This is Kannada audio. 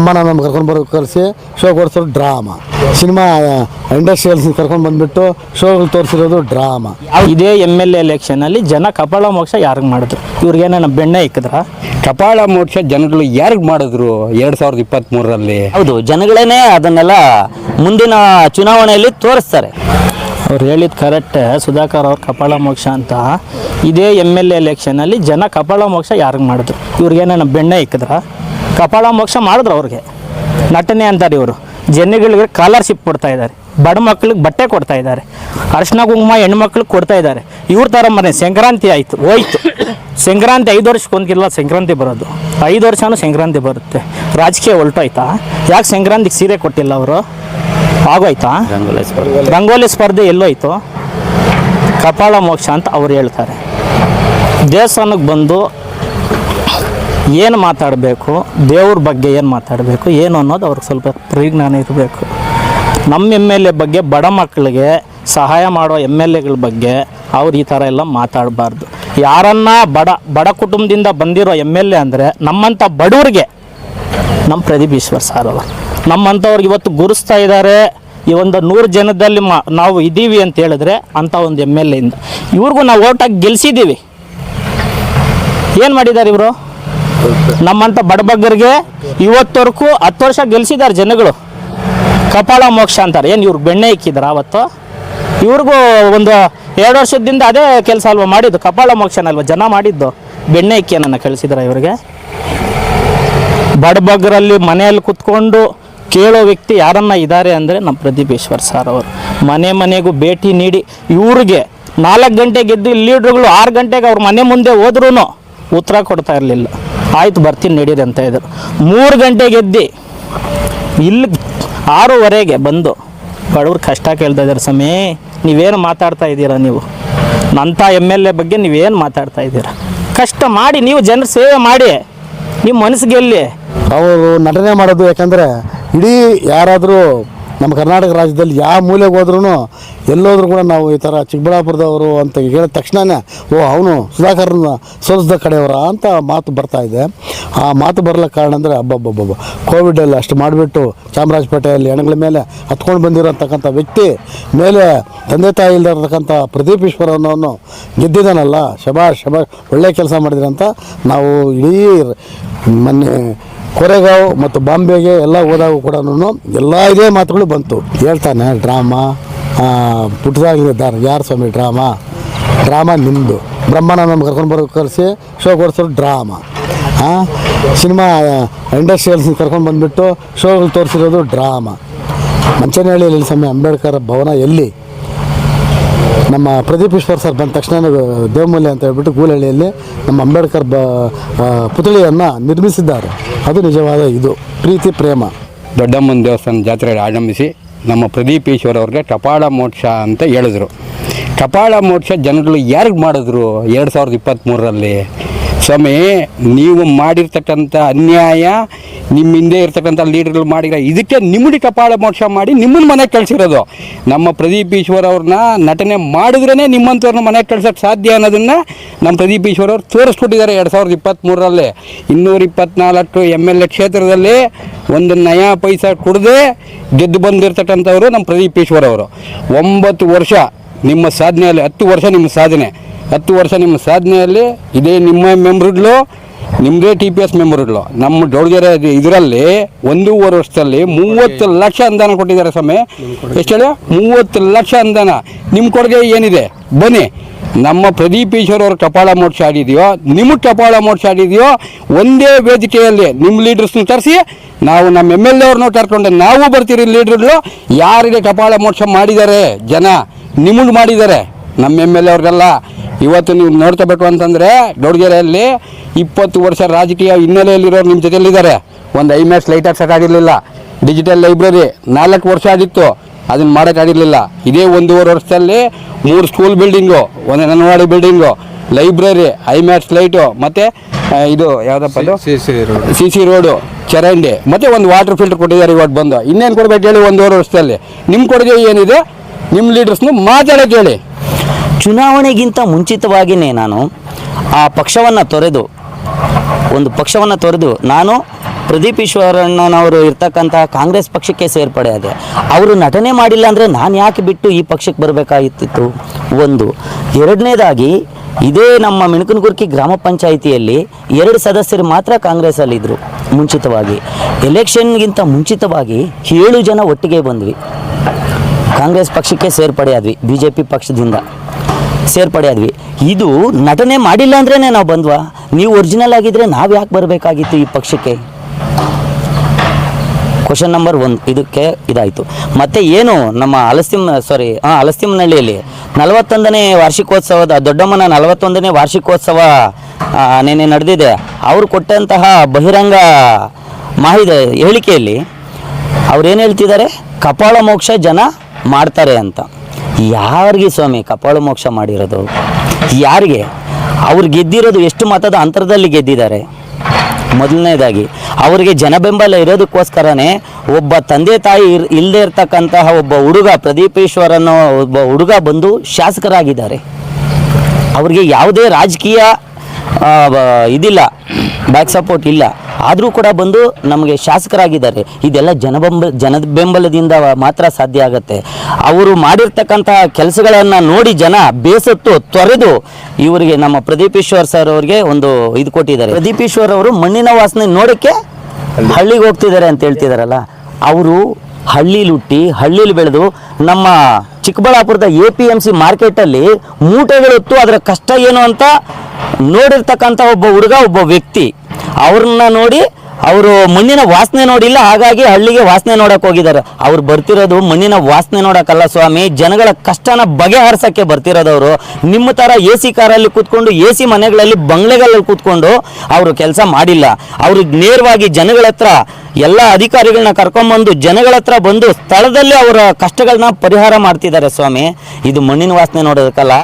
ಅಮ್ಮನ ನಮ್ಮ ಕರ್ಕೊಂಡು ಬರೋ ಕರೆಸಿ ಶೋ ಕೊಡ್ಸೋದು ಡ್ರಾಮಾ ಸಿನಿಮಾ ಇಂಡಸ್ಟ್ರಿಯಲ್ಸ್ ಕರ್ಕೊಂಡು ಬಂದ್ಬಿಟ್ಟು ಶೋಗಳು ತೋರಿಸಿರೋದು ಡ್ರಾಮಾ ಇದೇ ಎಂ ಎಲ್ ಎಲೆಕ್ಷನ್ ಅಲ್ಲಿ ಜನ ಕಪಾಳ ಮೋಕ್ಷ ಯಾರಿಗೆ ಮಾಡಿದ್ರು? ಇವ್ರಿಗೇನ ಬೆಣ್ಣೆ ಇಕ್ಕಿದ್ರ? ಕಪಾಳ ಮೋಕ್ಷ ಜನಗಳು ಯಾರಿಗೆ ಮಾಡಿದ್ರು ಎರಡ್ ಸಾವಿರದ ಇಪ್ಪತ್ತ್ ಮೂರರಲ್ಲಿ ಹೌದು ಜನಗಳೇನೆ ಅದನ್ನೆಲ್ಲ ಮುಂದಿನ ಚುನಾವಣೆಯಲ್ಲಿ ತೋರಿಸ್ತಾರೆ. ಅವ್ರು ಹೇಳಿದ ಕರೆಕ್ಟ್ ಸುಧಾಕರ್ ಅವ್ರ ಕಪಾಳ ಮೋಕ್ಷ ಅಂತ. ಇದೇ ಎಂ ಎಲ್ ಎಲೆಕ್ಷನ್ ಅಲ್ಲಿ ಜನ ಕಪಾಳ ಮೋಕ್ಷ ಯಾರಿಗೆ ಮಾಡಿದ್ರು? ಇವ್ರಿಗೇನ ಬೆಣ್ಣೆ ಇಕ್ಕಿದ್ರ? ಕಪಾಳ ಮೋಕ್ಷ ಮಾಡಿದ್ರು ಅವ್ರಿಗೆ. ನಟನೆ ಅಂತಾರೆ ಇವರು. ಜನಗಳಿಗೆ ಸ್ಕಾಲರ್ಶಿಪ್ ಕೊಡ್ತಾ ಇದ್ದಾರೆ. ಬಡ ಮಕ್ಳಿಗೆ ಬಟ್ಟೆ ಕೊಡ್ತಾ ಇದ್ದಾರೆ. ಅರ್ಶಿನ ಕುಂಕುಮ ಹೆಣ್ಮಕ್ಳಿಗೆ ಕೊಡ್ತಾ ಇದ್ದಾರೆ. ಇವ್ರ ಥರ ಮನೆ ಸಂಕ್ರಾಂತಿ ಆಯಿತು ಹೋಯ್ತು. ಸಂಕ್ರಾಂತಿ ಐದು ವರ್ಷಕ್ಕೆ ಒಂದ್ಕಿಲ್ಲ ಸಂಕ್ರಾಂತಿ ಬರೋದು. ಐದು ವರ್ಷನೂ ಸಂಕ್ರಾಂತಿ ಬರುತ್ತೆ. ರಾಜಕೀಯ ಹೊಲ್ಟೋಯ್ತಾ ಯಾಕೆ ಸಂಕ್ರಾಂತಿಗೆ ಸೀರೆ ಕೊಟ್ಟಿಲ್ಲ ಅವರು? ಆಗೋಯ್ತಾ? ರಂಗೋಲಿ ಸ್ಪರ್ಧೆ. ರಂಗೋಲಿ ಸ್ಪರ್ಧೆ ಎಲ್ಲೋಯ್ತು? ಕಪಾಳ ಮೋಕ್ಷ ಅಂತ ಅವ್ರು ಹೇಳ್ತಾರೆ. ದೇವಸ್ಥಾನಕ್ಕೆ ಬಂದು ಏನು ಮಾತಾಡಬೇಕು, ದೇವ್ರ ಬಗ್ಗೆ ಏನು ಮಾತಾಡಬೇಕು, ಏನು ಅನ್ನೋದು ಅವ್ರಿಗೆ ಸ್ವಲ್ಪ ಪರಿಜ್ಞಾನ ಇರಬೇಕು. ನಮ್ಮ ಎಂ ಎಲ್ ಎ ಬಗ್ಗೆ ಬಡ ಮಕ್ಕಳಿಗೆ ಸಹಾಯ ಮಾಡೋ ಎಂ ಎಲ್ ಎಗಳ ಬಗ್ಗೆ ಅವ್ರು ಈ ಥರ ಎಲ್ಲ ಮಾತಾಡಬಾರ್ದು. ಯಾರನ್ನ ಬಡ ಬಡ ಕುಟುಂಬದಿಂದ ಬಂದಿರೋ ಎಂ ಎಲ್ ಎ ಅಂದರೆ ನಮ್ಮಂಥ ಬಡವ್ರಿಗೆ ನಮ್ಮ ಪ್ರದೀಪ್ ಈಶ್ವರ್ ಸಾರ್ ಅವರು. ನಮ್ಮಂಥವ್ರಿಗೆ ಇವತ್ತು ಗುರುಸ್ತಾ ಇದ್ದಾರೆ ಈ ಒಂದು ನೂರು ಜನದಲ್ಲಿ ಮಾ, ನಾವು ಇದ್ದೀವಿ ಅಂತ ಹೇಳಿದ್ರೆ ಅಂಥ ಒಂದು ಎಂ ಎಲ್ ಎಯಿಂದ ಇವ್ರಿಗೂ ನಾವು ಓಟಾಗಿ ಗೆಲ್ಸಿದ್ದೀವಿ ಏನು ಮಾಡಿದ್ದಾರೆ ಇವರು? ನಮ್ಮಂಥ ಬಡಬಗ್ಗರಿಗೆ ಇವತ್ತವರೆಗೂ ಹತ್ತು ವರ್ಷ ಗೆಲ್ಸಿದ್ದಾರೆ ಜನಗಳು. ಕಪಾಳ ಮೋಕ್ಷ ಅಂತಾರೆ. ಏನು ಇವ್ರಿಗೆ ಬೆಣ್ಣೆ ಇಕ್ಕಿದ್ರ ಅವತ್ತು? ಇವ್ರಿಗೂ ಒಂದು ಎರಡು ವರ್ಷದಿಂದ ಅದೇ ಕೆಲಸ ಅಲ್ವಾ ಮಾಡಿದ್ದು? ಕಪಾಳ ಮೋಕ್ಷನಲ್ವ? ಜನ ಮಾಡಿದ್ದು. ಬೆಣ್ಣೆ ಇಕ್ಕಿ ನನ್ನ ಕಳಿಸಿದ್ರ ಇವ್ರಿಗೆ? ಬಡಬಗ್ಗರಲ್ಲಿ ಮನೆಯಲ್ಲಿ ಕುತ್ಕೊಂಡು ಕೇಳೋ ವ್ಯಕ್ತಿ ಯಾರನ್ನ ಇದ್ದಾರೆ ಅಂದರೆ ನಮ್ಮ ಪ್ರದೀಪೇಶ್ವರ್ ಸರ್ ಅವರು. ಮನೆ ಮನೆಗೂ ಭೇಟಿ ನೀಡಿ ಇವ್ರಿಗೆ ನಾಲ್ಕು ಗಂಟೆಗೆದ್ದು ಲೀಡ್ರುಗಳು ಆರು ಗಂಟೆಗೆ ಅವ್ರ ಮನೆ ಮುಂದೆ ಹೋದ್ರೂ ಉತ್ತರ ಕೊಡ್ತಾ ಇರಲಿಲ್ಲ. ಆಯ್ತು ಬರ್ತೀನಿ ನಡೀರಿ ಅಂತ ಇದ್ರು ಮೂರು ಗಂಟೆಗೆ ಎದ್ದು ಇಲ್ಲಿ ಆರೂವರೆಗೆ ಬಂದು ಬಡವ್ರ ಕಷ್ಟ ಕೇಳ್ತಾ ಇದ್ದಾರೆ, ಸ್ವಾಮಿ, ನೀವೇನು ಮಾತಾಡ್ತಾ ಇದ್ದೀರಾ ನೀವು? ನಂಥ ಎಂ ಎಲ್ ಎ ಬಗ್ಗೆ ನೀವೇನು ಮಾತಾಡ್ತಾ ಇದ್ದೀರಾ? ಕಷ್ಟ ಮಾಡಿ ನೀವು ಜನರ ಸೇವೆ ಮಾಡಿ, ನಿಮ್ಮ ಮನಸ್ಸಿಗೆ ಎಲ್ಲಿ? ಅವರು ನಟನೆ ಮಾಡೋದು ಯಾಕಂದರೆ ಇಡೀ ಯಾರಾದರೂ ನಮ್ಮ ಕರ್ನಾಟಕ ರಾಜ್ಯದಲ್ಲಿ ಯಾವ ಮೂಲೆಗೆ ಹೋದ್ರೂ ಎಲ್ಲೋದ್ರೂ ಕೂಡ ನಾವು ಈ ಥರ ಚಿಕ್ಕಬಳ್ಳಾಪುರದವರು ಅಂತ ಹೇಳಿದ ತಕ್ಷಣವೇ ಓ, ಅವನು ಸುಧಾಕರ್ನ ಸೋಲಿಸಿದ ಕಡೆಯವರ ಅಂತ ಮಾತು ಬರ್ತಾ ಇದೆ. ಆ ಮಾತು ಬರಲಿಕ್ಕೆ ಕಾರಣ ಅಂದರೆ ಅಬ್ಬಬ್ಬಬ್ಬ ಕೋವಿಡಲ್ಲಿ ಅಷ್ಟು ಮಾಡಿಬಿಟ್ಟು ಚಾಮರಾಜಪೇಟೆಯಲ್ಲಿ ಹೆಣಗಳ ಮೇಲೆ ಹತ್ಕೊಂಡು ಬಂದಿರೋಂತಕ್ಕಂಥ ವ್ಯಕ್ತಿ, ಮೇಲೆ ತಂದೆ ತಾಯಿ ಇಲ್ಲದಿರತಕ್ಕಂಥ ಪ್ರದೀಪ್ ಈಶ್ವರ್ ಅನ್ನೋನು ಗೆದ್ದಿದ್ದಾನಲ್ಲ, ಶಬಾಷ್ ಶಬಾಷ್, ಒಳ್ಳೆ ಕೆಲಸ ಮಾಡಿದ್ರಂತ ನಾವು ಇಡೀ ಮೊನ್ನೆ ಕೊರೆಗಾಂವ್ ಮತ್ತು ಬಾಂಬೆಗೆ ಎಲ್ಲ ಹೋದಾಗ ಕೂಡ ಎಲ್ಲ ಇದೇ ಮಾತುಗಳು ಬಂತು. ಹೇಳ್ತಾನೆ, ಡ್ರಾಮಾ ಪುಟ್ಟದಾಗಿದ್ದಾರೆ ಯಾರು ಸ್ವಾಮಿ ಡ್ರಾಮಾ? ಡ್ರಾಮಾ ನಿಮ್ಮದು ಬ್ರಹ್ಮನ ಕರ್ಕೊಂಡು ಬರೋ ಕರೆಸಿ ಶೋ ಕೊಡ್ಸೋದು ಡ್ರಾಮಾ. ಹಾಂ ಸಿನಿಮಾ, ಇಂಡಸ್ಟ್ರಿಯಲ್ಸ್ ಕರ್ಕೊಂಡು ಬಂದುಬಿಟ್ಟು ಶೋಗಳು ತೋರಿಸಿರೋದು ಡ್ರಾಮಾ. ಮಂಚನಹಳ್ಳಿಯಲ್ಲಿ ಸ್ವಾಮಿ ಅಂಬೇಡ್ಕರ್ ಭವನ ಎಲ್ಲಿ? ನಮ್ಮ ಪ್ರದೀಪ್ ಈಶ್ವರ್ ಸರ್ ಬಂದ ತಕ್ಷಣ ದೇವಮೂಲೆ ಅಂತ ಹೇಳ್ಬಿಟ್ಟು ಗೂಲಹಳ್ಳಿಯಲ್ಲಿ ನಮ್ಮ ಅಂಬೇಡ್ಕರ್ ಬ ಪುತಳಿಯನ್ನು ಪುತ್ಳಿಯನ್ನು ನಿರ್ಮಿಸಿದ್ದಾರೆ. ಅದು ನಿಜವಾದ ಇದು. ಪ್ರೀತಿ, ಪ್ರೇಮ. ದೊಡ್ಡಮ್ಮನ ದೇವಸ್ಥಾನ ಜಾತ್ರೆಯಲ್ಲಿ ಆರಂಭಿಸಿ ನಮ್ಮ ಪ್ರದೀಪ್ ಈಶ್ವರ್ ಅವ್ರಿಗೆ ಟಪಾಳ ಮೋಕ್ಷ ಅಂತ ಹೇಳಿದ್ರು. ಕಪಾಳ ಮೋಕ್ಷ ಜನಗಳು ಯಾರಿಗೆ ಮಾಡಿದ್ರು ಎರಡು ಸಾವಿರದ ಇಪ್ಪತ್ತ್ಮೂರರಲ್ಲಿ ಸ್ವಾಮಿ, ನೀವು ಮಾಡಿರ್ತಕ್ಕಂಥ ಅನ್ಯಾಯ ನಿಮ್ಮ ಹಿಂದೆ ಇರ್ತಕ್ಕಂಥ ಲೀಡರ್ಗಳು ಮಾಡಿರೋ ಇದಕ್ಕೆ ನಿಮ್ಮಡಿ ಕಪಾಳ ಮೋಕ್ಷ ಮಾಡಿ ನಿಮ್ಮನ್ನ ಮನೆಗೆ ಕಳಿಸಿರೋದು. ನಮ್ಮ ಪ್ರದೀಪ್ ಈಶ್ವರ್ ಅವ್ರನ್ನ ನಟನೆ ಮಾಡಿದ್ರೇ ನಿಮ್ಮಂಥವ್ರನ್ನ ಮನೆಗೆ ಕಳ್ಸೋಕ್ಕೆ ಸಾಧ್ಯ ಅನ್ನೋದನ್ನು ನಮ್ಮ ಪ್ರದೀಪ್ ಈಶ್ವರ್ ಅವ್ರು ತೋರಿಸ್ಕೊಟ್ಟಿದ್ದಾರೆ ಎರಡು ಸಾವಿರದ ಇಪ್ಪತ್ತ್ಮೂರರಲ್ಲಿ ಇನ್ನೂರ ಇಪ್ಪತ್ನಾಲ್ಕು ಎಂ ಎಲ್ ಎ ಕ್ಷೇತ್ರದಲ್ಲಿ ಒಂದು ನಯಾ ಪೈಸಾ ಕುಡದೆ ಗೆದ್ದು ಬಂದಿರತಕ್ಕಂಥವ್ರು ನಮ್ಮ ಪ್ರದೀಪ್ ಈಶ್ವರ್ ಅವರು. ಒಂಬತ್ತು ವರ್ಷ ನಿಮ್ಮ ಸಾಧನೆಯಲ್ಲಿ, ಹತ್ತು ವರ್ಷ ನಿಮ್ಮ ಸಾಧನೆ. ಹತ್ತು ವರ್ಷ ನಿಮ್ಮ ಸಾಧನೆಯಲ್ಲಿ ಇದೇ ನಿಮ್ಮ ಮೆಂಬರ್ಗಳು ನಿಮ್ಮದೇ ಟಿ ಪಿ ಎಸ್ ಮೆಂಬರ್ಗಳು ನಮ್ಮ ದೊಡ್ಡಗೆರೆ ಇದರಲ್ಲಿ ಒಂದೂವರೆ ವರ್ಷದಲ್ಲಿ ಮೂವತ್ತು ಲಕ್ಷ ಅನುದಾನ ಕೊಟ್ಟಿದ್ದಾರೆ ಸ್ವಾಮಿ. ಎಷ್ಟು ಹೇಳಿ? ಮೂವತ್ತು ಲಕ್ಷ ಅನುದಾನ. ನಿಮ್ಮ ಕೊಡುಗೆ ಏನಿದೆ? ಬನ್ನಿ. ನಮ್ಮ ಪ್ರದೀಪ್ ಈಶ್ವರ್ ಕಪಾಳ ಮೋಕ್ಷ ಆಡಿದೆಯೋ ನಿಮಗೆ ಕಪಾಳ ಮೋಕ್ಷ ಆಡಿದೆಯೋ ಒಂದೇ ವೇದಿಕೆಯಲ್ಲಿ ನಿಮ್ಮ ಲೀಡರ್ಸ್ನ ತರಿಸಿ, ನಾವು ನಮ್ಮ ಎಂ ಎಲ್ ಎ ಅವ್ರನ್ನೂ ಕರ್ಕೊಂಡು ನಾವು ಬರ್ತೀರಿ ಲೀಡರ್ಗಳು ಯಾರಿಗೆ ಕಪಾಳ ಮೋಡ್ಸ ಮಾಡಿದ್ದಾರೆ ಜನ? ನಿಮಗೆ ಮಾಡಿದ್ದಾರೆ. ನಮ್ಮ ಎಂ ಎಲ್ ಎ ಅವ್ರಿಗೆಲ್ಲ. ಇವತ್ತು ನೀವು ನೋಡ್ಕೋಬೇಕು ಅಂತಂದರೆ ದೊಡ್ಡಗೆರೆಯಲ್ಲಿ ಇಪ್ಪತ್ತು ವರ್ಷ ರಾಜಕೀಯ ಹಿನ್ನೆಲೆಯಲ್ಲಿರೋರು ನಿಮ್ಮ ಜೊತೆಯಲ್ಲಿದ್ದಾರೆ. ಒಂದು ಐ ಮ್ಯಾಕ್ಸ್ ಲೈಟ್ ಹಾಕ್ಸೋಕ್ಕಾಗಿರಲಿಲ್ಲ. ಡಿಜಿಟಲ್ ಲೈಬ್ರರಿ ನಾಲ್ಕು ವರ್ಷ ಆಗಿತ್ತು. ಅದನ್ನು ಮಾಡೋಕ್ಕಾಗಿರಲಿಲ್ಲ. ಇದೇ ಒಂದೂವರೆ ವರ್ಷದಲ್ಲಿ ಮೂರು ಸ್ಕೂಲ್ ಬಿಲ್ಡಿಂಗು ಒಂದು anganwadi building library I Max light ಮತ್ತು ಇದು ಯಾವುದಪ್ಪ ಅದು? C C road. ಚರಂಡಿ ಮತ್ತು ಒಂದು ವಾಟರ್ ಫಿಲ್ಟರ್ ಕೊಟ್ಟಿದ್ದಾರೆ ಇವತ್ತು ಬಂದು. ಇನ್ನೇನು ಕೊಡ್ಬೇಕು ಹೇಳಿ ಒಂದೂವರೆ ವರ್ಷದಲ್ಲಿ. ನಿಮ್ಮ ಕೊಡುಗೆ ಏನಿದೆ? ನಿಮ್ಮ ಲೀಡರ್ಸ್ನು ಮಾತಾಡೋಕೆ ಹೇಳಿ. ಚುನಾವಣೆಗಿಂತ ಮುಂಚಿತವಾಗಿಯೇ ನಾನು ಆ ಪಕ್ಷವನ್ನು ತೊರೆದು, ಒಂದು ಪಕ್ಷವನ್ನು ತೊರೆದು ನಾನು ಪ್ರದೀಪ್ ಈಶ್ವರಣ್ಣನವರು ಇರ್ತಕ್ಕಂಥ ಕಾಂಗ್ರೆಸ್ ಪಕ್ಷಕ್ಕೆ ಸೇರ್ಪಡೆ ಆದೆ. ಅವರು ನಟನೆ ಮಾಡಿಲ್ಲ ಅಂದರೆ ನಾನು ಯಾಕೆ ಬಿಟ್ಟು ಈ ಪಕ್ಷಕ್ಕೆ ಬರಬೇಕಾಗಿತ್ತು ಒಂದು. ಎರಡನೇದಾಗಿ, ಇದೇ ನಮ್ಮ ಮಿಣಕನಗುರ್ಕಿ ಗ್ರಾಮ ಪಂಚಾಯಿತಿಯಲ್ಲಿ ಎರಡು ಸದಸ್ಯರು ಮಾತ್ರ ಕಾಂಗ್ರೆಸ್ಸಲ್ಲಿದ್ದರು ಮುಂಚಿತವಾಗಿ. ಎಲೆಕ್ಷನ್ಗಿಂತ ಮುಂಚಿತವಾಗಿ ಏಳು ಜನ ಒಟ್ಟಿಗೆ ಬಂದ್ವಿ. ಕಾಂಗ್ರೆಸ್ ಪಕ್ಷಕ್ಕೆ ಸೇರ್ಪಡೆ ಆದ್ವಿ ಬಿ ಜೆ ಪಿ ಪಕ್ಷದಿಂದ. ಸೇರ್ಪಡೆ ಆದ್ವಿ. ಇದು ನಟನೆ ಮಾಡಿಲ್ಲ ಅಂದ್ರೇ ನಾವು ಬಂದ್ವಾ? ನೀವು ಒರಿಜಿನಲ್ ಆಗಿದ್ರೆ ನಾವು ಯಾಕೆ ಬರಬೇಕಾಗಿತ್ತು ಈ ಪಕ್ಷಕ್ಕೆ? ಕ್ವಶನ್ ನಂಬರ್ ಒನ್ ಇದಕ್ಕೆ ಇದಾಯಿತು. ಮತ್ತು ಏನು ನಮ್ಮ ಅಲಸ್ತಿಮ್ ಸಾರಿ ಹಾಂ ಅಲಸ್ತಿಮ್ನಹಳ್ಳಿಯಲ್ಲಿ ನಲವತ್ತೊಂದನೇ ವಾರ್ಷಿಕೋತ್ಸವದ, ದೊಡ್ಡಮ್ಮನ ನಲವತ್ತೊಂದನೇ ವಾರ್ಷಿಕೋತ್ಸವ ನೆನೆ ನಡೆದಿದೆ. ಅವರು ಕೊಟ್ಟಂತಹ ಬಹಿರಂಗ ಮಾಹಿತಿ, ಹೇಳಿಕೆಯಲ್ಲಿ ಅವ್ರೇನು ಹೇಳ್ತಿದ್ದಾರೆ? ಕಪಾಳ ಮೋಕ್ಷ ಜನ ಮಾಡ್ತಾರೆ ಅಂತ. ಯಾರಿಗೆ ಸ್ವಾಮಿ ಕಪಾಳ ಮೋಕ್ಷ ಮಾಡಿರೋದು? ಯಾರಿಗೆ? ಅವ್ರು ಗೆದ್ದಿರೋದು ಎಷ್ಟು ಮತದ ಅಂತರದಲ್ಲಿ ಗೆದ್ದಿದ್ದಾರೆ? ಮೊದಲನೇದಾಗಿ, ಅವರಿಗೆ ಜನಬೆಂಬಲ ಇರೋದಕ್ಕೋಸ್ಕರನೇ ಒಬ್ಬ ತಂದೆ ತಾಯಿ ಇರ್ ಇಲ್ಲದೆ ಇರ್ತಕ್ಕಂತಹ ಒಬ್ಬ ಹುಡುಗ ಪ್ರದೀಪೇಶ್ವರ ಅನ್ನೋ ಒಬ್ಬ ಹುಡುಗ ಬಂದು ಶಾಸಕರಾಗಿದ್ದಾರೆ. ಅವ್ರಿಗೆ ಯಾವುದೇ ರಾಜಕೀಯ ಇದಿಲ್ಲ ಬ್ಯಾಕ್ ಸಪೋರ್ಟ್ ಇಲ್ಲ. ಆದರೂ ಕೂಡ ಬಂದು ನಮಗೆ ಶಾಸಕರಾಗಿದ್ದಾರೆ. ಇದೆಲ್ಲ ಜನಬೆಂಬ ಜನ ಬೆಂಬಲದಿಂದ ಮಾತ್ರ ಸಾಧ್ಯ ಆಗುತ್ತೆ. ಅವರು ಮಾಡಿರ್ತಕ್ಕಂತಹ ಕೆಲಸಗಳನ್ನು ನೋಡಿ ಜನ ಬೇಸತ್ತು, ತೊರೆದು ಇವರಿಗೆ ನಮ್ಮ ಪ್ರದೀಪ್ ಈಶ್ವರ್ ಸರ್ ಅವರಿಗೆ ಒಂದು ಇದು ಕೊಟ್ಟಿದ್ದಾರೆ. ಪ್ರದೀಪ್ ಈಶ್ವರ್ ಅವರು ಮಣ್ಣಿನ ವಾಸನೆ ನೋಡೋಕ್ಕೆ ಹಳ್ಳಿಗೆ ಹೋಗ್ತಿದ್ದಾರೆ ಅಂತ ಹೇಳ್ತಿದಾರಲ್ಲ. ಅವರು ಹಳ್ಳಿಲಿ ಹುಟ್ಟಿ, ಹಳ್ಳಿಲಿ ಬೆಳೆದು ನಮ್ಮ ಚಿಕ್ಕಬಳ್ಳಾಪುರದ ಎ ಪಿ ಎಂ ಸಿ ಮಾರ್ಕೆಟಲ್ಲಿ ಮೂಟೆಗಳಿತ್ತು ಅದರ ಕಷ್ಟ ಏನು ಅಂತ ನೋಡಿರ್ತಕ್ಕಂಥ ಒಬ್ಬ ಹುಡುಗ, ಒಬ್ಬ ವ್ಯಕ್ತಿ. ಅವ್ರನ್ನ ನೋಡಿ, ಅವರು ಮಣ್ಣಿನ ವಾಸನೆ ನೋಡಿಲ್ಲ, ಹಾಗಾಗಿ ಹಳ್ಳಿಗೆ ವಾಸನೆ ನೋಡಕ್ಕೆ ಹೋಗಿದ್ದಾರೆ. ಅವ್ರು ಬರ್ತಿರೋದು ಮಣ್ಣಿನ ವಾಸನೆ ನೋಡೋಕ್ಕಲ್ಲ ಸ್ವಾಮಿ, ಜನಗಳ ಕಷ್ಟನ ಬಗೆಹರಿಸಕ್ಕೆ ಬರ್ತಿರೋದವರು. ನಿಮ್ಮ ಥರ ಎ ಸಿ ಕಾರಲ್ಲಿ ಕೂತ್ಕೊಂಡು, ಎ ಸಿ ಮನೆಗಳಲ್ಲಿ ಬಂಗ್ಲೆಗಳಲ್ಲಿ ಕೂತ್ಕೊಂಡು ಅವರು ಕೆಲಸ ಮಾಡಿಲ್ಲ. ಅವರು ನೇರವಾಗಿ ಜನಗಳ ಹತ್ರ, ಎಲ್ಲ ಅಧಿಕಾರಿಗಳನ್ನ ಕರ್ಕೊಂಬಂದು, ಜನಗಳ ಹತ್ರ ಬಂದು ಸ್ಥಳದಲ್ಲಿ ಅವರ ಕಷ್ಟಗಳನ್ನ ಪರಿಹಾರ ಮಾಡ್ತಿದ್ದಾರೆ ಸ್ವಾಮಿ. ಇದು ಮಣ್ಣಿನ ವಾಸನೆ ನೋಡೋದಕ್ಕಲ್ಲ.